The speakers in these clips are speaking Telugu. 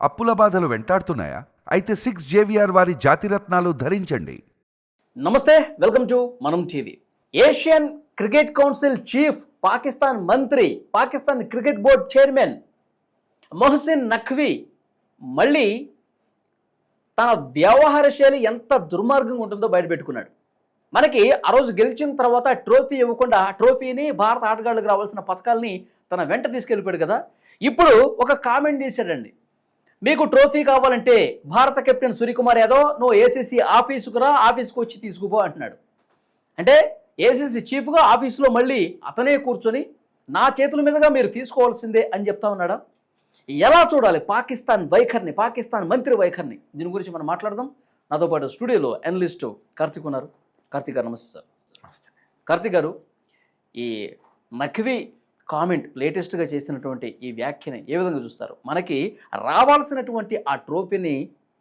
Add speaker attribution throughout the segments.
Speaker 1: అప్పుల బాధలు వెంటాడుతున్నాయా? అయితే సిక్స్ జేవిఆర్ వారి జాతిరత్నాలు ధరించండి.
Speaker 2: నమస్తే welcome to Manam TV. Asian cricket council chief Pakistan మంత్రి Pakistan cricket board chairman Mohsin Naqvi మళ్ళీ తన వ్యవహార శైలి ఎంత దుర్మార్గంగా ఉంటుందో బయటపెట్టుకున్నాడు మనకి ఆ రోజు గెలిచిన తర్వాత ట్రోఫీ ఇవ్వకుండా ట్రోఫీని భారత ఆటగాళ్ళకి రావాల్సిన పథకాలని తన వెంట తీసుకెళ్ళిపోయాడు కదా. ఇప్పుడు ఒక కామెంట్ చేశాడండి మీకు ట్రోఫీ కావాలంటే భారత కెప్టెన్ సూర్యకుమార్ యాదవ్ నువ్వు ఏసీసీ ఆఫీసుకు రా ఆఫీస్కి వచ్చి తీసుకుపో అంటున్నాడు. అంటే ఏసీసీ చీఫ్గా ఆఫీసులో మళ్ళీ అతనే కూర్చొని నా చేతుల మీదుగా మీరు తీసుకోవాల్సిందే అని చెప్తా ఉన్నాడా? ఎలా చూడాలి? పాకిస్తాన్ వైఖరిని పాకిస్తాన్ మంత్రి వైఖరిని? దీని గురించి మనం మాట్లాడదాం. నాతో పాటు స్టూడియోలో అనలిస్ట్ కార్తిక్ ఉన్నారు. కార్తిక్ గారు నమస్తే సార్. కార్తిక్ గారు ఈ నఖ్వీ కామెంట్ లేటెస్ట్గా చేసినటువంటి ఈ వ్యాఖ్యని ఏ విధంగా చూస్తారు? మనకి రావాల్సినటువంటి ఆ ట్రోఫీని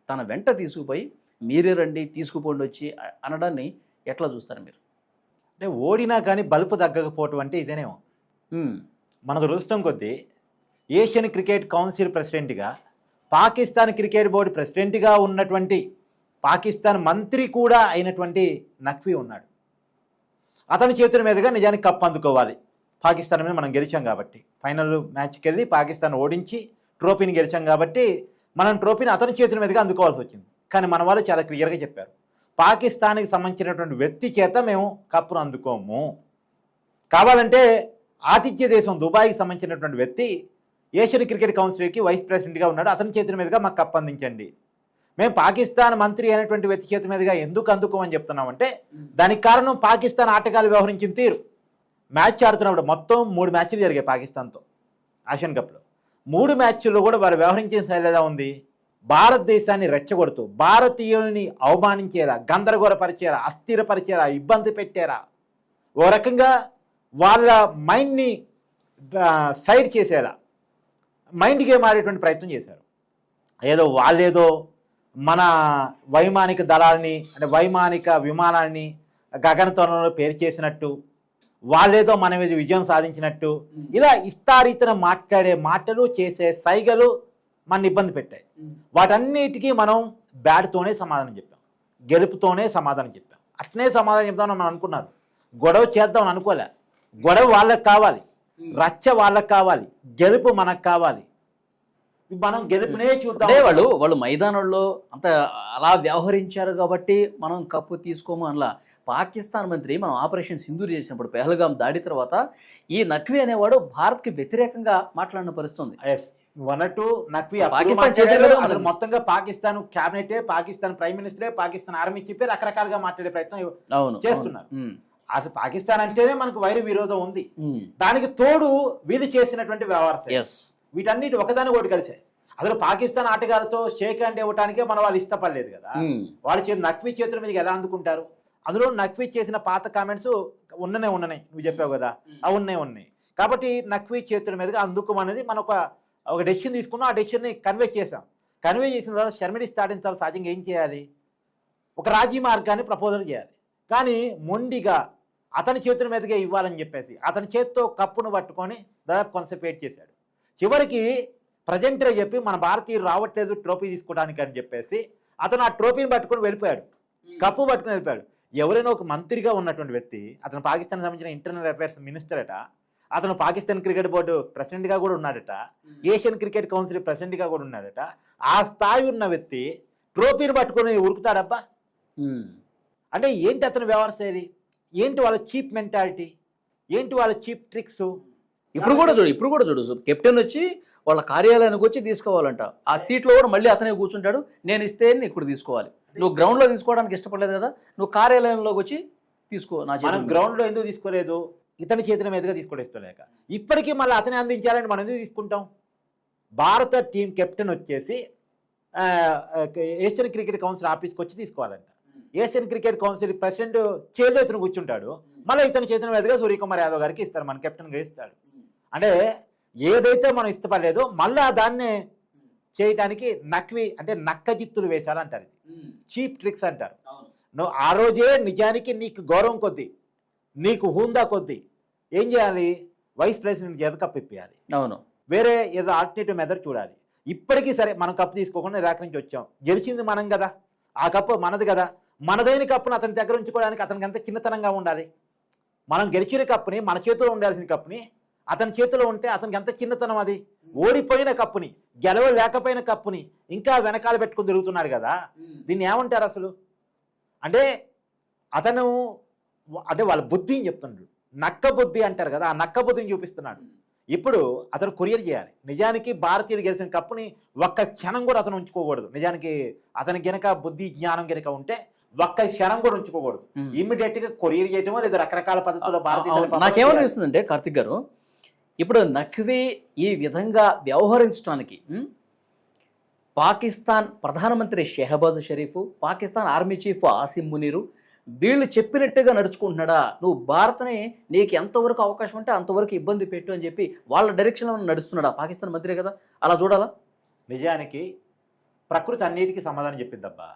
Speaker 2: తన వెంట తీసుకుపోయి మీరే రండి తీసుకుపోండి వచ్చి అనడాన్ని ఎట్లా చూస్తారు మీరు?
Speaker 3: అంటే ఓడినా కానీ బలుపు తగ్గకపోవటం అంటే ఇదేనేమో. మనకు రుస్తం కొద్దీ ఏషియన్ క్రికెట్ కౌన్సిల్ ప్రెసిడెంట్గా పాకిస్తాన్ క్రికెట్ బోర్డు ప్రెసిడెంట్గా ఉన్నటువంటి పాకిస్తాన్ మంత్రి కూడా అయినటువంటి నఖ్వీ ఉన్నాడు. అతని చేతుల మీదుగా నిజానికి కప్ అందుకోవాలి. పాకిస్తాన్ మీద మనం గెలిచాం కాబట్టి. ఫైనల్ మ్యాచ్కి వెళ్ళి పాకిస్తాన్ ఓడించి ట్రోఫీని గెలిచాం కాబట్టి మనం ట్రోఫీని అతని చేతుల మీదుగా అందుకోవాల్సి వచ్చింది. కానీ మన వాళ్ళు చాలా క్లియర్గా చెప్పారు. పాకిస్తాన్కి సంబంధించినటువంటి వ్యక్తి చేత మేము కప్పును అందుకోము. కావాలంటే ఆతిథ్య దేశం దుబాయ్కి సంబంధించినటువంటి వ్యక్తి ఏషియన్ క్రికెట్ కౌన్సిల్కి వైస్ ప్రెసిడెంట్గా ఉన్నాడు. అతని చేతుల మీదుగా మాకు కప్ అందించండి. మేము పాకిస్తాన్ మంత్రి అయినటువంటి వ్యక్తి చేతి మీదుగా ఎందుకు అందుకోమని చెప్తున్నామంటే దానికి కారణం పాకిస్తాన్ ఆటగాళ్ళు వ్యవహరించిన తీరు. మ్యాచ్ ఆడుతున్నప్పుడు మొత్తం మూడు మ్యాచ్లు జరిగాయి పాకిస్తాన్తో ఆసియన్ కప్లో. మూడు మ్యాచ్ల్లో కూడా వారు వ్యవహరించిన శైలి ఎలా ఉంది? భారతదేశాన్ని రెచ్చగొడుతూ భారతీయుల్ని అవమానించేలా గందరగోళపరిచేలా అస్థిరపరిచేలా ఇబ్బంది పెట్టేలా ఓ రకంగా వాళ్ళ మైండ్ని సైడ్ చేసేలా మైండ్ గేమ్ ఆడేటువంటి ప్రయత్నం చేశారు. ఏదో వాళ్ళేదో మన వైమానిక దళాలని అంటే వైమానిక విమానాన్ని గగనతోనలో పేరు చేసినట్టు వాళ్ళేదో మన మీద విజయం సాధించినట్టు. ఇలా ఇస్తారీతన మాట్లాడే మాటలు చేసే సైగలు మన ఇబ్బంది పెట్టాయి. వాటన్నిటికీ మనం బ్యాట్తోనే సమాధానం చెప్పాం. గెలుపుతోనే సమాధానం చెప్పాం. అట్నే సమాధానం చెప్తామని మనం అనుకున్నారు. గొడవ చేద్దామని అనుకోలే. గొడవ వాళ్ళకి కావాలి. రచ్చ వాళ్ళకి కావాలి. గెలుపు మనకు కావాలి. మనం గెలుపునే చూద్దాం.
Speaker 2: వాళ్ళు వాళ్ళు మైదానంలో అంత అలా వ్యవహరించారు కాబట్టి మనం కప్పు తీసుకోము అనలా. పాకిస్తాన్ మంత్రి మనం ఆపరేషన్ సింధూర్ చేసినప్పుడు పెహల్గాం దాడి తర్వాత ఈ నఖ్వీ అనేవాడు భారత్కి వ్యతిరేకంగా మాట్లాడిన పరిస్థితుంది.
Speaker 3: వనటు నక్వి. అసలు మొత్తంగా పాకిస్తాన్ క్యాబినెటే పాకిస్తాన్ ప్రైమ్ మినిస్టరే పాకిస్తాన్ ఆర్మీ చెప్పి రకరకాలుగా మాట్లాడే ప్రయత్నం చేస్తున్నారు. అసలు పాకిస్తాన్ అంటేనే మనకు వైర విరోధం ఉంది. దానికి తోడు వీళ్ళు చేసినటువంటి వ్యవహార వీటన్నిటి ఒకదాని ఒకటి కలిసాయి అసలు పాకిస్తాన్ ఆటగాళ్ళతో షేక్ హ్యాండ్ ఇవ్వడానికే మన వాళ్ళు ఇష్టపడలేదు కదా. వాళ్ళ చేతి నక్వి చేతుల మీదకి ఎలా అందుకుంటారు? అందులో నక్వి చేసిన పాత కామెంట్స్ ఉన్ననే ఉన్ననే. నువ్వు చెప్పావు కదా. అవి ఉన్నాయి ఉన్నాయి. కాబట్టి నక్వి చేతుల మీదుగా అందుకోమనేది మన ఒక ఒక డెసిషన్ తీసుకున్నాం. ఆ డెసిషన్ని కన్వే చేసాం కన్వే చేసిన తర్వాత షర్మిడి స్టార్టింగ్ తర్వాత సహజంగా ఏం చేయాలి? ఒక రాజీ మార్గాన్ని ప్రపోజల్ చేయాలి. కానీ మొండిగా అతని చేతుల మీదుగా ఇవ్వాలని చెప్పేసి అతని చేత్తో కప్పును పట్టుకొని దాదాపు వెయిట్ చేశాడు. చివరికి ప్రజెంటరే చెప్పి మన భారతీయులు రావట్లేదు ట్రోఫీ తీసుకోవడానికి అని చెప్పేసి అతను ఆ ట్రోఫీని పట్టుకొని వెళ్ళిపోయాడు. కప్పు పట్టుకుని వెళ్ళిపోయాడు. ఎవరైనా ఒక మంత్రిగా ఉన్నటువంటి వ్యక్తి అతను పాకిస్తాన్ సంబంధించిన ఇంటర్నల్ అఫైర్స్ మినిస్టర్ అట అతను పాకిస్తాన్ క్రికెట్ బోర్డు ప్రెసిడెంట్గా కూడా ఉన్నాడట ఏషియన్ క్రికెట్ కౌన్సిల్ ప్రెసిడెంట్గా కూడా ఉన్నాడట ఆ స్థాయి ఉన్న వ్యక్తి ట్రోఫీని పట్టుకొని ఉరుకుతాడబ్బా. అంటే ఏంటి అతని వ్యవహార శైలి ఏంటి వాళ్ళ చీప్ మెంటాలిటీ? ఏంటి వాళ్ళ చీప్ ట్రిక్స్?
Speaker 2: ఇప్పుడు కూడా చూడు ఇప్పుడు కూడా చూడు కెప్టెన్ వచ్చి వాళ్ళ కార్యాలయానికి వచ్చి తీసుకోవాలంట. ఆ సీట్లో కూడా మళ్ళీ అతనే కూర్చుంటాడు. నేను ఇస్తే ఇప్పుడు తీసుకోవాలి. నువ్వు గ్రౌండ్లో తీసుకోవడానికి ఇష్టపడలేదు కదా నువ్వు కార్యాలయంలోకి వచ్చి తీసుకో నా.
Speaker 3: గ్రౌండ్లో ఎందుకు తీసుకోలేదు? ఇతని చేతుల మీదుగా తీసుకోలేక ఇప్పటికీ మళ్ళీ అతనే అందించాలని మనం ఎందుకు తీసుకుంటాం? భారత టీం కెప్టెన్ వచ్చేసి ఏషియన్ క్రికెట్ కౌన్సిల్ ఆఫీస్కి వచ్చి తీసుకోవాలంట. ఏషియన్ క్రికెట్ కౌన్సిల్ ప్రెసిడెంట్ చేతిలో ఇతను కూర్చుంటాడు. మళ్ళీ ఇతని చేతుల మీదుగా సూర్యకుమార్ యాదవ్ గారికి ఇస్తారు మన కెప్టెన్గా ఇస్తాడు. అంటే ఏదైతే మనం ఇష్టపడలేదో మళ్ళీ దాన్నే చేయడానికి నక్వి అంటే నక్కజిత్తులు వేశారు అంటారు
Speaker 2: ఉమ్.
Speaker 3: చీప్ ట్రిక్స్ అంటారు. నువ్వు ఆ రోజే నిజానికి నీకు గౌరవం కొద్దీ నీకు హూందా కొద్దీ. ఏం చేయాలి? వైస్ ప్రెసిడెంట్ చేత కప్పిప్పియాలి
Speaker 2: అవును.
Speaker 3: వేరే ఏదో ఆల్టర్నేటివ్ మెథడ్ చూడాలి. ఇప్పటికీ సరే మనం కప్పు తీసుకోకుండా ఇరాక్ నుంచి వచ్చాం. గెలిచింది మనం కదా. ఆ కప్పు మనది కదా. మనదైన కప్పును అతని దగ్గర ఉంచుకోవడానికి అతనికి ఎంత చిన్నతనంగా ఉండాలి? మనం గెలిచిన కప్పుని మన చేతిలో ఉండాల్సిన కప్పుని అతని చేతిలో ఉంటే అతనికి ఎంత చిన్నతనం అది? ఓడిపోయిన కప్పుని గెలవలేకపోయిన కప్పుని ఇంకా వెనకాల పెట్టుకుని తిరుగుతున్నాడు కదా. దీన్ని ఏమంటారు అసలు? అంటే అతను అంటే వాళ్ళ బుద్ధిని చెప్తున్నాడు నక్క బుద్ధి అంటారు కదా ఆ నక్క బుద్ధిని చూపిస్తున్నాడు. ఇప్పుడు అతను కొరియర్ చేయాలి. నిజానికి భారతీయులు గెలిచిన కప్పుని ఒక్క క్షణం కూడా అతను ఉంచుకోకూడదు. నిజానికి అతనికి గనక బుద్ధి జ్ఞానం గనక ఉంటే ఒక్క క్షణం కూడా ఉంచుకోకూడదు.
Speaker 2: మ్మ్.
Speaker 3: ఇమ్మీడియట్గా కొరియర్ చేయటమో లేదా రకరకాల పద్ధతుల్లో భారతీయ చేయాలి.
Speaker 2: నాకేమనిపిస్తుందంటే కార్తిక్ గారు ఇప్పుడు నఖ్వీ ఈ విధంగా వ్యవహరించడానికి పాకిస్తాన్ ప్రధానమంత్రి షెహబాజ్ షరీఫ్ పాకిస్తాన్ ఆర్మీ చీఫ్ ఆసిమ్ మునీరు వీళ్ళు చెప్పినట్టుగా నడుచుకుంటున్నాడా? నువ్వు భారత్ని నీకు ఎంతవరకు అవకాశం ఉంటే అంతవరకు ఇబ్బంది పెట్టు అని చెప్పి వాళ్ళ డైరెక్షన్లో నడుస్తున్నాడా పాకిస్తాన్ మంత్రి కదా? అలా చూడాలా?
Speaker 3: నిజానికి ప్రకృతి అన్నిటికీ సమాధానం చెప్పిందబ్బా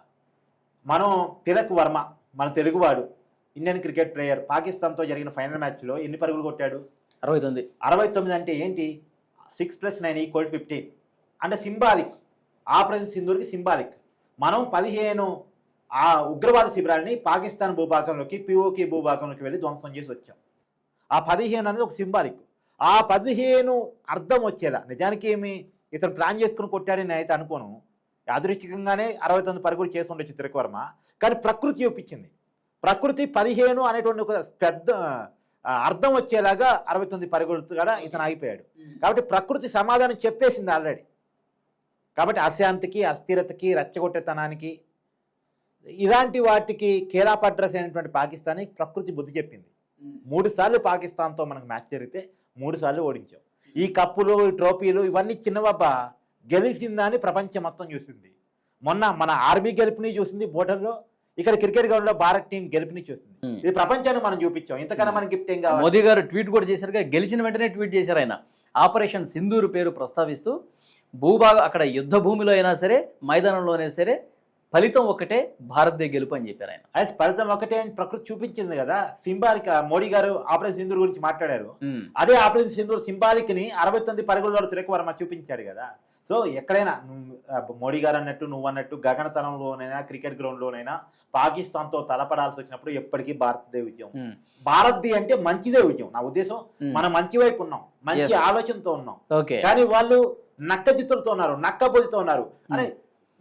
Speaker 3: మనం తిలక్ వర్మ మన తెలుగువాడు ఇండియన్ క్రికెట్ ప్లేయర్ పాకిస్తాన్తో జరిగిన ఫైనల్ మ్యాచ్లో ఎన్ని పరుగులు కొట్టాడు?
Speaker 2: అరవై తొమ్మిది.
Speaker 3: అరవై తొమ్మిది అంటే ఏంటి? Six plus nine equal fifteen అంటే సింబాలిక్ ఆపరేషన్ సింధూర్కి సింబాలిక్ మనం పదిహేను ఆ ఉగ్రవాద శిబిరాలని పాకిస్తాన్ భూభాగంలోకి పిఓకే భూభాగంలోకి వెళ్ళి ధ్వంసం చేసి వచ్చాం. ఆ పదిహేను అనేది ఒక సింబాలిక్ ఆ పదిహేను అర్థం వచ్చేలా. నిజానికి ఏమి? ఇతను ప్లాన్ చేసుకుని కొట్టాడని అయితే అనుకోను. యాదృచ్ఛికంగానే అరవై తొమ్మిది పరుగులు చేసి ఉండొచ్చు తిరకవర్మ. కానీ ప్రకృతి చూపించింది ప్రకృతి పదిహేను అనేటువంటి ఒక పెద్ద అర్థం వచ్చేలాగా అరవై తొమ్మిది పరుగులు కూడా ఇతను ఆగిపోయాడు. కాబట్టి ప్రకృతి సమాధానం చెప్పేసింది ఆల్రెడీ. కాబట్టి అశాంతికి అస్థిరతకి రెచ్చగొట్టేతనానికి ఇలాంటి వాటికి కేరాప్ అడ్రస్ అయినటువంటి పాకిస్తాన్ ప్రకృతి బుద్ధి చెప్పింది. మూడు సార్లు పాకిస్తాన్తో మనకు మ్యాచ్ జరిగితే మూడు సార్లు ఓడించాం. ఈ కప్పులు ఈ ట్రోఫీలు ఇవన్నీ చిన్నవబ్బా గెలిచిందని ప్రపంచం మొత్తం చూసింది. మొన్న మన ఆర్మీ గెలుపుని చూసింది బోర్డర్లో ఇక్కడ క్రికెట్ గ్రౌండ్లో భారత్ టీం గెలుపుని చూసింది.
Speaker 2: Hmm.
Speaker 3: ఇది ప్రపంచాన్ని మనం చూపించాం. ఇంతకన్నా మన గిఫ్ట్ ఏం కావాలి?
Speaker 2: మోదీ గారు ట్వీట్ కూడా చేశారుగా గెలిచిన వెంటనే ట్వీట్ చేశారు ఆయన. ఆపరేషన్ సింధూరు పేరు ప్రస్తావిస్తూ భూభాగ అక్కడ యుద్ధ భూమిలో అయినా సరే మైదానంలోనే సరే ఫలితం ఒకటే భారతదే గెలుపు అని చెప్పారు ఆయన.
Speaker 3: అది ఫలితం ఒకటే అని ప్రకృతి చూపించింది కదా. సింబాలిక్ మోడీ గారు ఆపరేషన్ సింధూర్ గురించి మాట్లాడారు. అదే ఆపరేషన్ సింధూర్ సింబాలిక్ని అరవై తొమ్మిది పరుగుల తిరగ వర్మ చూపించాడు కదా. సో ఎక్కడైనా మోడీ గారు అన్నట్టు నువ్వు అన్నట్టు గగనతలంలోనైనా క్రికెట్ గ్రౌండ్ లోనైనా పాకిస్తాన్తో తలపడాల్సి వచ్చినప్పుడు ఎప్పటికీ భారతదే విజయం.
Speaker 2: ఉమ్.
Speaker 3: భారత్ది అంటే మంచిదే విజయం. నా ఉద్దేశం
Speaker 2: ఉమ్.
Speaker 3: మనం మంచి వైపు ఉన్నాం. మంచి. ఆలోచనతో ఉన్నాం.
Speaker 2: ఓకే
Speaker 3: కానీ వాళ్ళు నక్క జిత్తులతో ఉన్నారు నక్క బుద్ధితో ఉన్నారు. అరే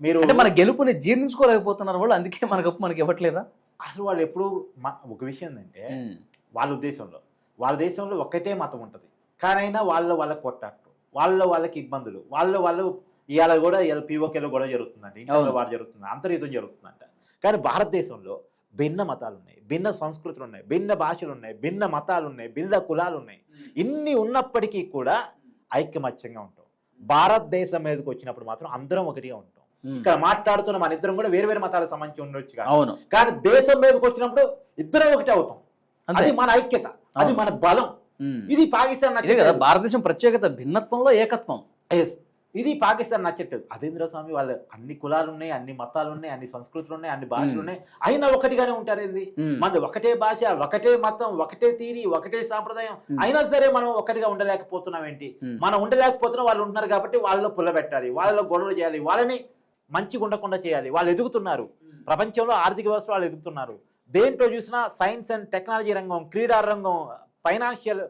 Speaker 3: మీరు
Speaker 2: అంటే మన గెలుపుని జీర్ణించుకోలేకపోతున్నారు వాళ్ళు అందుకే మనకు మనకి ఇవ్వట్లేదా?
Speaker 3: అసలు వాళ్ళు ఎప్పుడు ఒక విషయం ఏంటంటే. వాళ్ళ ఉద్దేశంలో వాళ్ళ దేశంలో ఒక్కటే మతం ఉంటుంది. కానైనా వాళ్ళ వాళ్ళ కొట్టాట్లు వాళ్ళ వాళ్ళకి ఇబ్బందులు. వాళ్ళ వాళ్ళు ఇవాళ కూడా ఇవాళ పీఓకేలో గొడవ జరుగుతుందండి. ఇంట్లో
Speaker 2: అవును.
Speaker 3: వారు జరుగుతుంది. అంతర్యుద్ధం జరుగుతుందంట. కానీ భారతదేశంలో భిన్న మతాలు ఉన్నాయి భిన్న సంస్కృతులు ఉన్నాయి భిన్న భాషలు ఉన్నాయి భిన్న మతాలు ఉన్నాయి భిన్న కులాలు ఉన్నాయి ఇన్ని ఉన్నప్పటికీ కూడా ఐక్యమత్యంగా ఉంటాం. భారతదేశం మీదకి వచ్చినప్పుడు మాత్రం అందరం ఒకటిగా ఉంటాం. ఇక్కడ మాట్లాడుతున్న మన ఇద్దరం కూడా వేరు వేరు మతాలకు సంబంధించి ఉండొచ్చు కానీ.
Speaker 2: అవును.
Speaker 3: కానీ దేశం మీదకి వచ్చినప్పుడు ఇద్దరం ఒకటే అవుతాం. అది మన ఐక్యత. అది. మన బలం. ఇది పాకిస్తాన్
Speaker 2: ఇదే కదా
Speaker 3: నచ్చట్లేదు
Speaker 2: భారతదేశం ప్రత్యేకత భిన్నత్వంలో ఏకత్వం.
Speaker 3: ఇది పాకిస్తాన్ నచ్చట్లేదు అదేంద్ర స్వామి వాళ్ళు అన్ని కులాలు ఉన్నాయి అన్ని మతాలు ఉన్నాయి అన్ని సంస్కృతులు ఉన్నాయి అన్ని భాషలు
Speaker 2: Hmm.
Speaker 3: ఉన్నాయి అయినా ఒకటిగానే ఉంటారేంది?
Speaker 2: ఉమ్.
Speaker 3: మనది ఒకటే భాష ఒకటే మతం ఒకటే తీరి ఒకటే సాంప్రదాయం.
Speaker 2: Hmm.
Speaker 3: అయినా సరే మనం ఒకటిగా ఉండలేకపోతున్నాం ఏంటి. మనం ఉండలేకపోతున్నా వాళ్ళు ఉంటున్నారు కాబట్టి వాళ్ళలో పుల్లబెట్టాలి వాళ్ళలో గొడవలు చేయాలి వాళ్ళని మంచిగా ఉండకుండా చేయాలి. వాళ్ళు ఎదుగుతున్నారు. ప్రపంచంలో ఆర్థిక వ్యవస్థ వాళ్ళు ఎదుగుతున్నారు. దేంట్లో చూసినా సైన్స్ అండ్ టెక్నాలజీ రంగం క్రీడా రంగం ఫైనాన్షియల్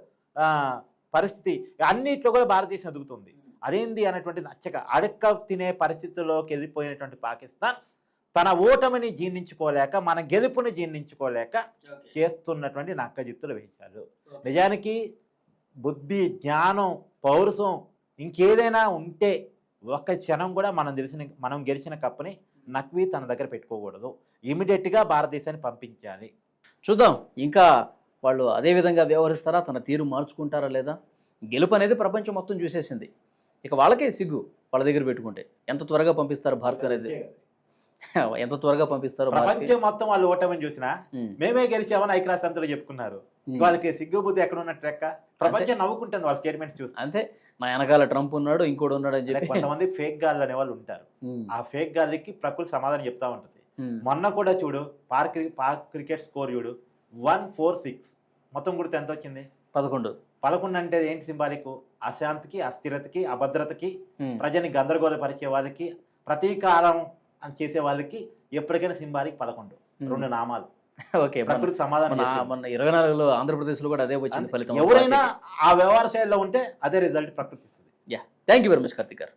Speaker 3: పరిస్థితి అన్నిట్లో కూడా భారతదేశం ఎదుగుతుంది. అదేంది అనేటువంటి నచ్చక అడక్క తినే పరిస్థితుల్లోకి వెళ్ళిపోయినటువంటి పాకిస్తాన్ తన ఓటమిని జీర్ణించుకోలేక మన గెలుపుని జీర్ణించుకోలేక చేస్తున్నటువంటి నక్కజిత్తుల వేషాలు నిజానికి బుద్ధి జ్ఞానం పౌరుషం ఇంకేదైనా ఉంటే ఒక్క క్షణం కూడా మనం తెలిసిన మనం గెలిచిన కప్పుని నక్వీ తన దగ్గర పెట్టుకోకూడదు. ఇమీడియట్గా భారతదేశాన్ని పంపించాలి.
Speaker 2: చూద్దాం. ఇంకా వాళ్ళు అదే విధంగా వ్యవహరిస్తారా? తన తీరు మార్చుకుంటారా లేదా? గెలుపు అనేది ప్రపంచం మొత్తం చూసేసింది. ఇక వాళ్ళకే సిగ్గు వాళ్ళ దగ్గర పెట్టుకుంటే. ఎంత త్వరగా పంపిస్తారు భారత్ అనేది ఎంత త్వరగా పంపిస్తారు
Speaker 3: ప్రపంచం మొత్తం వాళ్ళు ఓటమని చూసినా మేమే గెలిచామని ఐక్యరాజ్యసమితిలో చెప్పుకున్నారు. వాళ్ళకి సిగ్గుబుద్ధి ఎక్కడ ఉన్నట్టు లెక్క ప్రపంచం నవ్వుకుంటుంది వాళ్ళ స్టేట్మెంట్స్ చూసి
Speaker 2: అంతే. నా వెనకాల ట్రంప్ ఉన్నాడు ఇంకోటి ఉన్నాడు అని చెప్పి.
Speaker 3: కొంతమంది ఫేక్ గాళ్ళు అనే వాళ్ళు ఉంటారు. ఆ ఫేక్ గాళ్ళకి ప్రకృతి సమాధానం చెప్తా ఉంటుంది. మొన్న కూడా చూడు పార్క్ పాక్ క్రికెట్ స్కోర్ చూడు. One four six. మొత్తం గుర్తు ఎంత వచ్చింది
Speaker 2: పదకొండు.
Speaker 3: పదకొండు అంటే ఏంటి సింబాలిక్? అశాంతికి అస్థిరతకి అభద్రతకి. ప్రజని గందరగోళపరిచే వాళ్ళకి ప్రతీకారం అని చేసే వాళ్ళకి ఎప్పటికైనా సింబాలిక్ పదకొండు. రెండు నామాలు.
Speaker 2: ఓకే
Speaker 3: ప్రకృతి సమాధానం
Speaker 2: ఇరవై నాలుగులో ఆంధ్రప్రదేశ్లో కూడా అదే వచ్చింది ఫలితం.
Speaker 3: ఎవరైనా ఆ వ్యవహార శైలిలో ఉంటే అదే రిజల్ట్ ప్రకృతి ఇస్తుంది
Speaker 2: yeah. Thank you very much Karthik గారు.